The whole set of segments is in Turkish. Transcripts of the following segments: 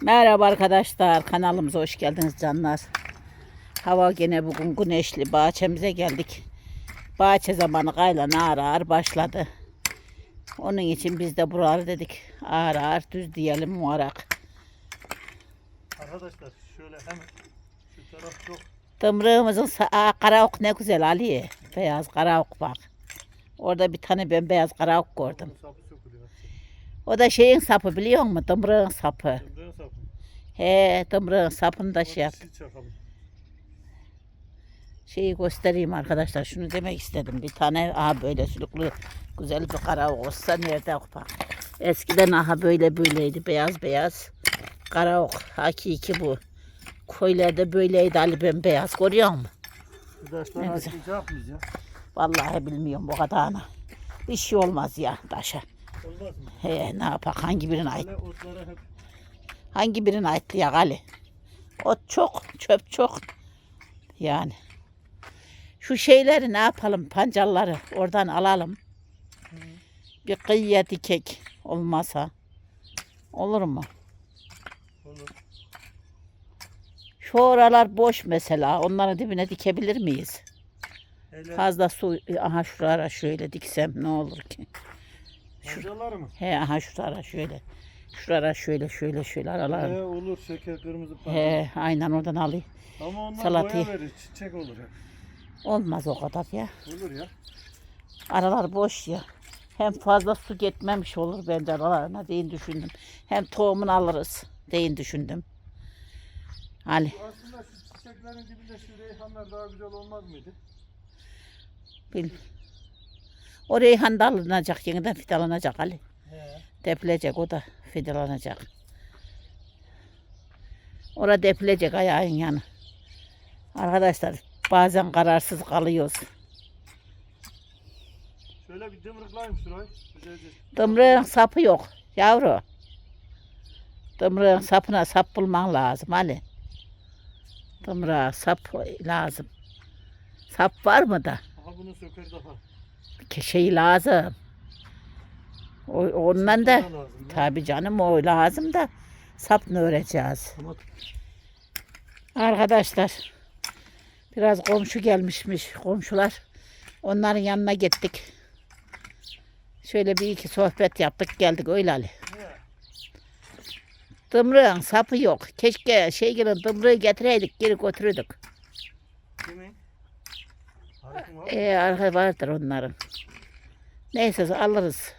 Merhaba arkadaşlar kanalımıza hoş geldiniz canlar. Hava gene bugün güneşli bahçemize geldik. Bahçe zamanı kaylan ağır ağır başladı. Onun için biz de buraları dedik ağır ağır düz diyelim muharak. Arkadaşlar şöyle hemen şu taraf çok Tımrığımızın karaok ne güzel Ali. Beyaz karaok bak. Orada bir tane ben beyaz karaok gördüm. O da şeyin sapı biliyor musun? Tımrığın sapı. He tımrığın sapını da şey yap. Şeyi göstereyim arkadaşlar. Şunu demek istedim. Bir tane aha böyle sülüklü güzel bir kara olsa nerede bak. Eskiden aha böyle böyleydi. Beyaz beyaz. Kara ok. Hakiki bu. Koylarda böyleydi Ali ben beyaz. Görüyor musun? Ne güzel. Vallahi bilmiyorum bu kadarını. Bir şey olmaz ya taşa. Olmaz mı? He ne yapak hangi birine ait? Otlara hep Hangi birine ya Ali? Ot çok, çöp çok. Yani. Şu şeyleri ne yapalım? Pancalları oradan alalım. Bir kıyıya dikek olmasa. Olur mu? olur. Şu oralar boş mesela. Onların dibine dikebilir miyiz? Hele Fazla su. Aha şuraya şöyle diksem ne olur ki? pancaları mı? He aha şuraya şöyle. Şuraya şöyle şöyle şöyle aralar. He olur şeker kırmızı pancar. He aynen oradan alayım. Ama onlar salatayı- boya verir çiçek olur hep. Olmaz o kadar ya. Olur ya. Aralar boş ya. Hem fazla su gitmemiş olur bence aralarına deyin düşündüm. Hem tohumunu alırız deyin düşündüm. Ali Aslında şu çiçeklerin dibinde şu reyhanlar daha güzel olmaz mıydı? bil. O reyhan da alınacak yeniden fidalanacak Ali. Depilecek o da fidalanacak. Orada depilecek ayağın yanı. Arkadaşlar bazen kararsız kalıyoruz. Şöyle bir dımrıklayayım şurayı. Dımrığın sapı yok yavru. Dımrığın sapına sap bulman lazım Ali. Dımrığa sap lazım. Sap var mı da? Aha bunu söker daha. Şey lazım. O, ondan da lazım tabi canım o lazım da sap ne öreceğiz? Ama Arkadaşlar biraz komşu gelmişmiş komşular. Onların yanına gittik. Şöyle bir iki sohbet yaptık geldik öyle Ali. Dımrığın sapı yok. Keşke şey gibi dımrığı getireydik geri götürürdük. Var. Ee, arka vardır onların. Neyse alırız.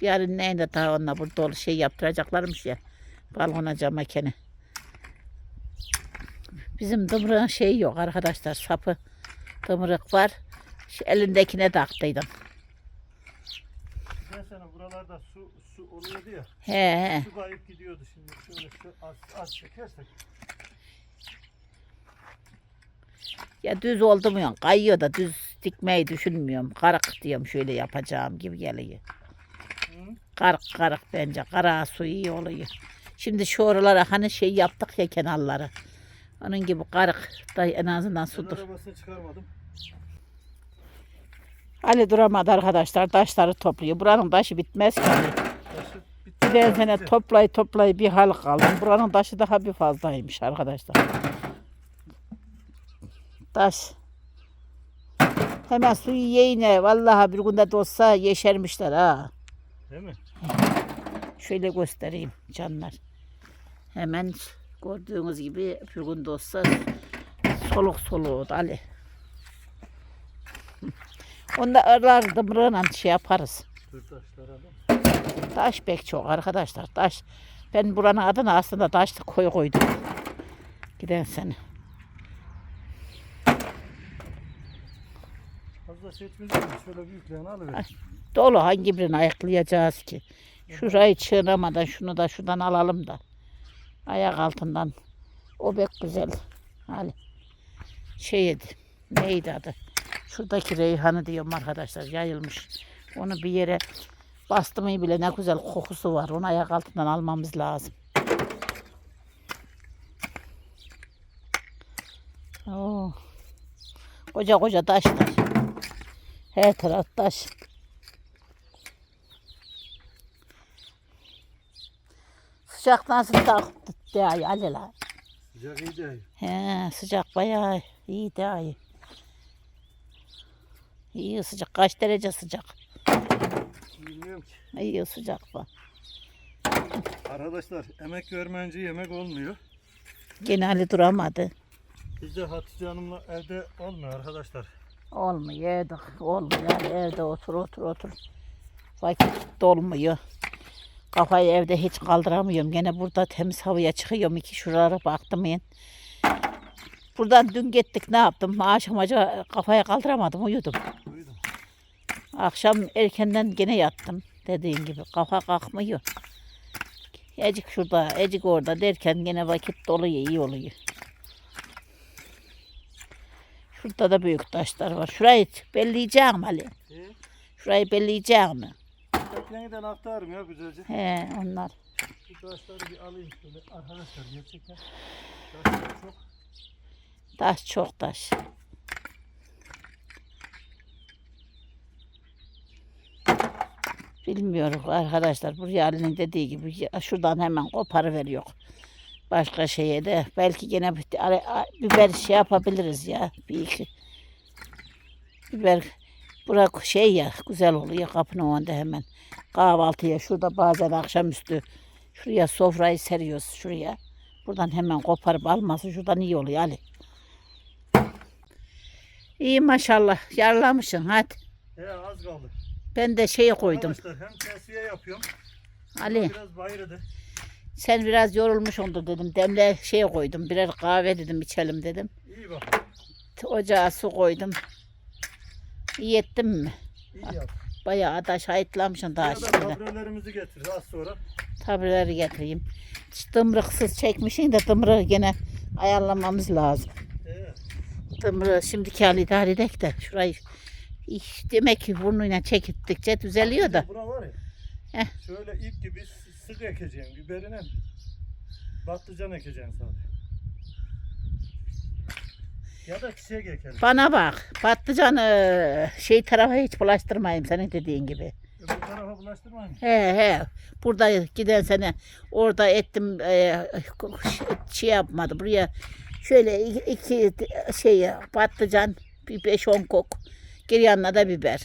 Yarın neyinde daha onunla burada dolu şey yaptıracaklarmış ya. Balkona cam makine. Bizim dımrığın şeyi yok arkadaşlar sapı. Dımrık var. Şu elindekine taktıydım. Ben sana buralarda su su oluyordu ya. He he. Su kayıp gidiyordu şimdi. Şöyle şu az, az çekersek. Ya düz oldu mu? Kayıyor da düz dikmeyi düşünmüyorum. Karık diyorum şöyle yapacağım gibi geliyor. Karık karık bence. Kara su iyi oluyor. Şimdi şu oralara hani şey yaptık ya kenarları. Onun gibi karık da en azından sudur. Ali duramadı arkadaşlar. Taşları topluyor. Buranın taşı bitmez ki. Ben sene toplay toplay bir hal kaldım. Buranın taşı daha bir fazlaymış arkadaşlar. Taş. Hemen suyu yiyine. Vallahi bir günde de olsa yeşermişler ha. Değil mi? Şöyle göstereyim canlar. Hemen gördüğünüz gibi bir gün de olsa soluk soluğu Ali. Onda arlar dımrığına şey yaparız. Taş pek çok arkadaşlar. Taş. Ben buranın adını aslında taşlı koy koydum. Giden sene. Fazla seçmeyeceğim. Şöyle büyüklerini alıver. Dolu hangi birini ayıklayacağız ki? Şurayı çiğnemadan şunu da şuradan alalım da. Ayak altından. O pek güzel. Hadi. Şeydi. Neydi adı? Şuradaki reyhanı diyorum arkadaşlar. Yayılmış. Onu bir yere bastımı bile ne güzel kokusu var. Onu ayak altından almamız lazım. Oo. Koca koca taşlar. Her taraf taş. Sıcak nasıl da değer Ali la. Sıcak iyi değil. He, sıcak bayağı iyi de iyi. İyi sıcak. Kaç derece sıcak? Bilmiyorum ki. İyi sıcak var. Arkadaşlar emek vermeyince yemek olmuyor. Gene Ali duramadı. Biz de Hatice Hanım'la evde olmuyor arkadaşlar. Olmuyor evde. Olmuyor. Yani evde otur otur otur. Vakit dolmuyor. Kafayı evde hiç kaldıramıyorum. Gene burada temiz havaya çıkıyorum. İki şuralara baktım ben. Buradan dün gittik ne yaptım? Akşam acaba kafaya kaldıramadım uyudum. Duydum. Akşam erkenden gene yattım. Dediğin gibi kafa kalkmıyor. Ecik şurada, ecik orada derken gene vakit doluyor, iyi oluyor. Şurada da büyük taşlar var. Şurayı belleyeceğim Ali. Şurayı belleyeceğim mi? Hep yeniden aktarım ya güzelce. He onlar. Bu taşları bir alayım şöyle. Arkadaşlar gerçekten taşlar çok Taş çok taş. Bilmiyorum arkadaşlar. Buraya Ali'nin dediği gibi şuradan hemen koparıveriyor. Başka şeye de belki gene biber şey yapabiliriz ya. Bir iki. Biber bırak şey ya güzel oluyor kapının önünde hemen. Kahvaltıya şurada bazen akşamüstü şuraya sofrayı seriyoruz şuraya. Buradan hemen koparıp alması şuradan iyi oluyor Ali. İyi maşallah. Yarlamışsın hadi. He az kaldı. Ben de şey koydum. Arkadaşlar hem tesviye yapıyorum. Ali Biraz bayırdı. sen biraz yorulmuş oldu dedim. Demle şey koydum. Birer kahve dedim içelim dedim. İyi bak. Ocağa su koydum. İyi mi? İyi yap. Bayağı da şahitlamışsın daha şimdi. tabrelerimizi getir az sonra. Tabileri getireyim. Dımrıksız çekmişsin de dımrığı gene ayarlamamız lazım. He. Dımrığı şimdiki hali idare edek de şurayı İş, demek ki burnuyla çekittikçe düzeliyor da. Bura var ya. Heh. Şöyle ip gibi sık ekeceksin. Biberine patlıcan ekeceksin sadece. Ya da çiçek ekelim. Bana bak patlıcanı şey tarafa hiç bulaştırmayayım senin dediğin gibi. Öbür tarafa bulaştırmayın. He he. Burada giden sene orada ettim e, şey yapmadı. Buraya şöyle iki, şey patlıcan bir beş on kok. Geri yanına da biber.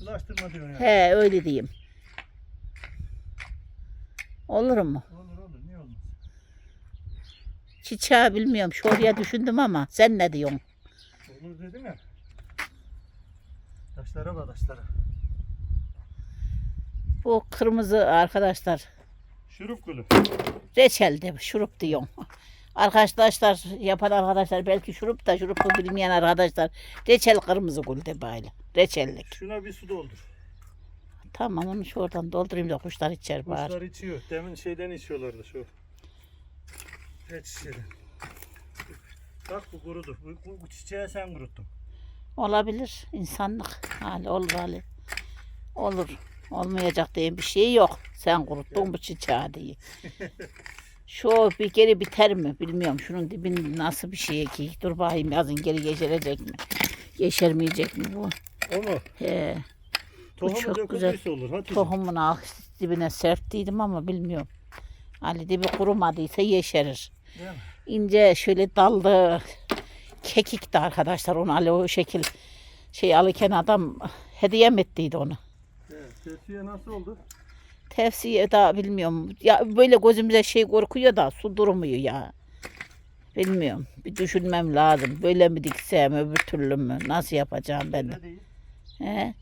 Bulaştırma diyorsun yani. He öyle diyeyim. Olur mu? Olur. Çiçeği bilmiyorum. Şu oraya düşündüm ama sen ne diyorsun? Olur dedim ya. Taşlara bak taşlara. Bu kırmızı arkadaşlar Şurup gülü. reçelde şurup diyorum. Arkadaşlar yapan arkadaşlar belki şurup da şurupu bilmeyen arkadaşlar reçel kırmızı gül de böyle. Reçellik. Şuna bir su doldur. Tamam onu şuradan doldurayım da kuşlar içer bari. Kuşlar içiyor. Demin şeyden içiyorlardı şu. Pet şişeden. Bak bu kurudu. Bu, bu, çiçeği sen kuruttun. Olabilir. insanlık hali olur hali. Olur. Olmayacak diye bir şey yok. Sen kuruttun bu çiçeği diye. Şu bir geri biter mi bilmiyorum. Şunun dibin nasıl bir şey ki. Dur bakayım yazın geri yeşerecek mi? Yeşermeyecek mi bu? O mu? He. Tohumu çok döküldüyse olur. Hadi. Tohumunu al dibine serptiydim ama bilmiyorum. Ali dibi kurumadıysa yeşerir. Değil mi? İnce şöyle dallı kekikti arkadaşlar onu Ali o şekil şey alırken adam hediye mi ettiydi onu. Evet. Tepsiye nasıl oldu? Tepsiye daha bilmiyorum. Ya böyle gözümüze şey korkuyor da su durmuyor ya. Bilmiyorum. Bir düşünmem lazım. Böyle mi diksem öbür türlü mü? Nasıl yapacağım ben de? Öyle değil. He?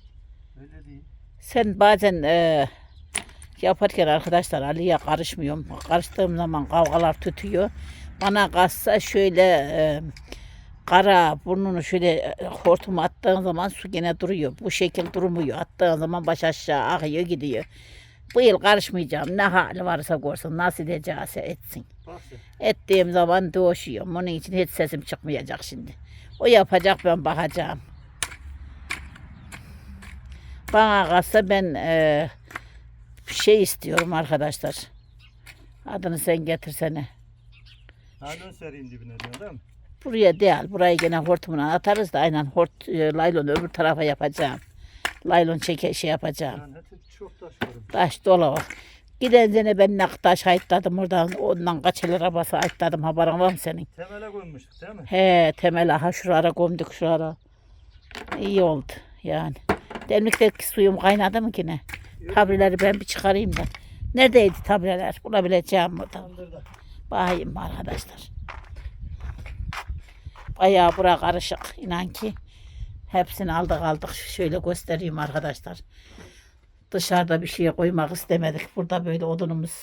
Öyle değil. Sen bazen e, yaparken arkadaşlar Ali'ye karışmıyorum. Karıştığım zaman kavgalar tutuyor. Bana kalsa şöyle e, kara burnunu şöyle e, hortuma attığın zaman su gene duruyor. Bu şekil durmuyor. Attığın zaman baş aşağı akıyor gidiyor. Bu yıl karışmayacağım. Ne hali varsa görsün. Nasıl edeceğse etsin. Ettiğim zaman doğuşuyorum. Onun için hiç sesim çıkmayacak şimdi. O yapacak ben bakacağım. Bana kalsa ben eee, şey istiyorum arkadaşlar. Adını sen getirsene. Naylon sereyim dibine diyor değil mi? Buraya değil. Burayı gene hortumuna atarız da aynen hort, e, laylonu öbür tarafa yapacağım. Laylon çeke şey yapacağım. Yani hep çok taş var. Taş dolu. Giden sene ben ne taş ayıtladım oradan. Ondan kaç el arabası ayıtladım. Haberin var mı senin? Temele koymuştuk değil mi? He temel aha şurara gömdük şurara. İyi oldu yani. Demlikteki suyum kaynadı mı ki ne? Tableleri ben bir çıkarayım da. Neredeydi tableler? Bulabileceğim mi? Bakayım arkadaşlar. Bayağı bura karışık. İnan ki hepsini aldık aldık. Şöyle göstereyim arkadaşlar. Dışarıda bir şey koymak istemedik. Burada böyle odunumuz,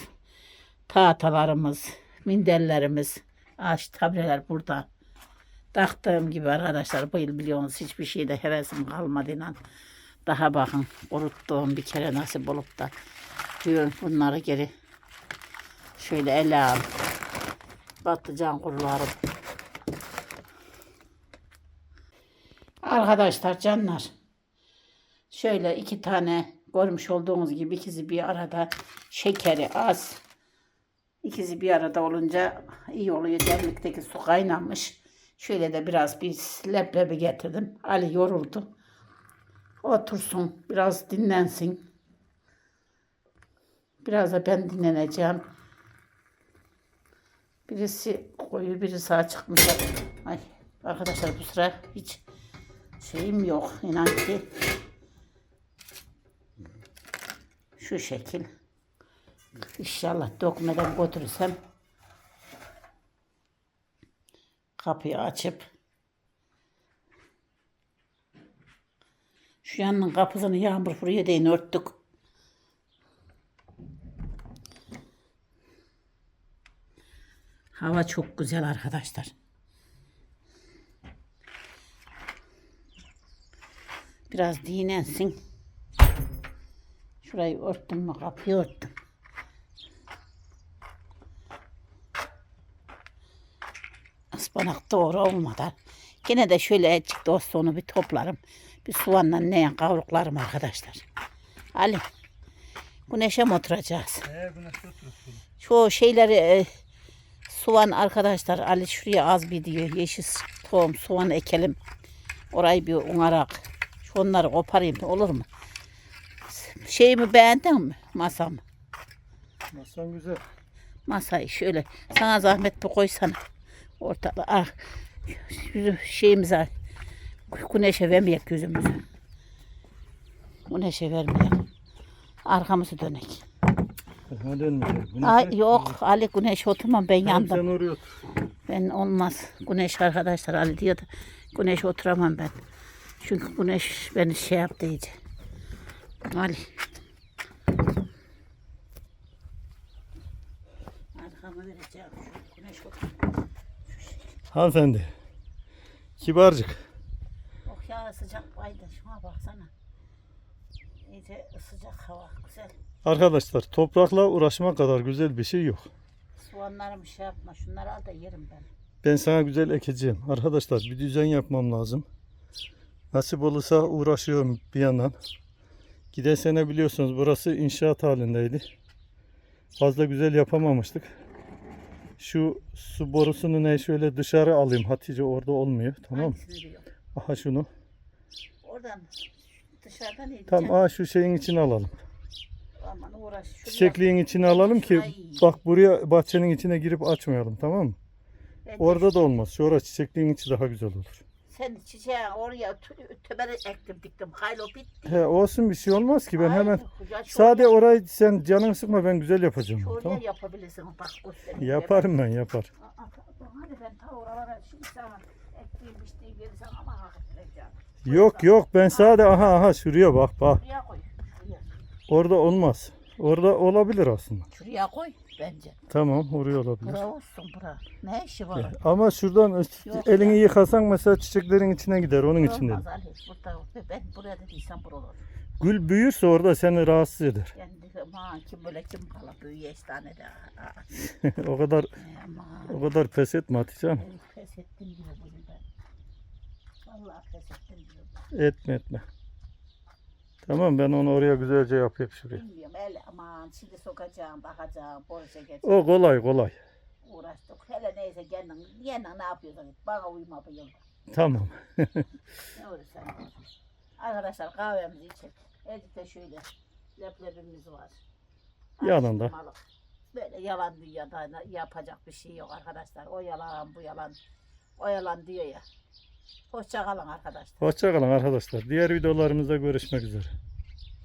tahtalarımız, minderlerimiz, ağaç tableler burada. Taktığım gibi arkadaşlar bu yıl biliyorsunuz hiçbir şeyde hevesim kalmadı inan. Daha bakın kuruttuğum bir kere nasip olup da diyorum bunları geri şöyle ele al. Patlıcan kurularım. Arkadaşlar canlar. Şöyle iki tane görmüş olduğunuz gibi ikisi bir arada şekeri az. İkisi bir arada olunca iyi oluyor. Demlikteki su kaynamış. Şöyle de biraz bir leblebi getirdim. Ali yoruldu. Otursun, biraz dinlensin. Biraz da ben dinleneceğim. Birisi koyu, birisi açıkmış. Ay arkadaşlar bu sıra hiç şeyim yok. İnan ki şu şekil. İnşallah dökmeden götürürsem kapıyı açıp şu yanının kapısını yağmur buraya değin örttük. Hava çok güzel arkadaşlar. Biraz dinlensin. Şurayı örttüm mü kapıyı örttüm. Ispanak doğru olmadan. Yine de şöyle etçik dost onu bir toplarım. Bir soğanla neyen kavruklarım arkadaşlar. Ali. Güneşe mi oturacağız? Ee buna şu otursun. Şu şeyleri e, soğan arkadaşlar Ali şuraya az bir diyor. Yeşil tohum soğan ekelim. Orayı bir unarak. Şu onları koparayım olur mu? Şeyimi beğendin mi? Masamı. Masan güzel. Masayı şöyle sana zahmet bir koysana. Ortada ah. Şeyimize güneşe vermeyek gözümüzü. Güneşe vermeyek. Arkamızı dönek. Ha dönmeyecek. Bunu Ay yok Ali güneş oturmam ben Tamam, yandım. sen oraya otur. Ben olmaz. Güneş arkadaşlar Ali diyor da güneş oturamam ben. Çünkü güneş beni şey yaptı iyice. Ali. Arkamı vereceğim. Şu güneş otur. Hanımefendi. Kibarcık. Sıcak baydı. Şuna baksana. İyice sıcak hava. Güzel. Arkadaşlar toprakla uğraşmak kadar güzel bir şey yok. Soğanlarımı şey yapma. Şunları al da yerim ben. Ben sana güzel ekeceğim. Arkadaşlar bir düzen yapmam lazım. Nasip olursa uğraşıyorum bir yandan. Giden sene biliyorsunuz burası inşaat halindeydi. Fazla güzel yapamamıştık. Şu su borusunu ne şöyle dışarı alayım. Hatice orada olmuyor. Tamam mı? Aha şunu. Oradan dışarıdan yiyeceğim. Tam aha şu şeyin içine alalım. Aman uğraş. Şuraya- Çiçekliğin içine alalım ki Ay. bak buraya bahçenin içine girip açmayalım tamam mı? Ben Orada da olmaz. Şu ara çiçekliğin içi daha güzel olur. Sen çiçeği oraya töbere ektim diktim. Haylo bitti. He olsun bir şey olmaz ki ben Ay, hemen ya Sade orayı sen canını sıkma ben güzel yapacağım. oraya Tamam. yapabilirsin. Bak göstereyim. Yaparım ben yapar. Aa, aa, Hadi ben ta oralara şimdi sana ektiğim biçtiğim yeri sana ama. Yok yok ben sade aha aha şuraya bak bak. Şuraya koy. Şuraya. Orada olmaz. Orada olabilir aslında. Şuraya koy bence. Tamam oraya olabilir. Bura olsun bura. Ne işi var? Ama şuradan Yok elini ya. yıkasan mesela çiçeklerin içine gider onun için dedim. Olmaz Ali. Burada ben buraya dediysem bura olur. Gül büyürse orada seni rahatsız eder. Dedim ha kim böyle kim kala büyüye tane de. Aa, o kadar Aman. o kadar pes etme Hatice Hanım. Pes ettim gibi bugün ben. Vallahi pes ettim gibi. Etme etme. Tamam ben onu oraya güzelce yapayım şuraya. Bilmiyorum el aman şimdi sokacağım bakacağım borca geçeceğim. O kolay kolay. Uğraştık. Hele neyse kendin yeniden ne yapıyorsan et. Bana uyma bu yılda. Tamam. Ne olursa. Arkadaşlar kahvemizi içelim. Ezik'te şöyle leblebimiz var. Yanında. Böyle yalan dünyada yapacak bir şey yok arkadaşlar. O yalan bu yalan. O yalan diyor ya. Hoşça kalın arkadaşlar. Hoşçakalın arkadaşlar. Diğer videolarımızda görüşmek üzere.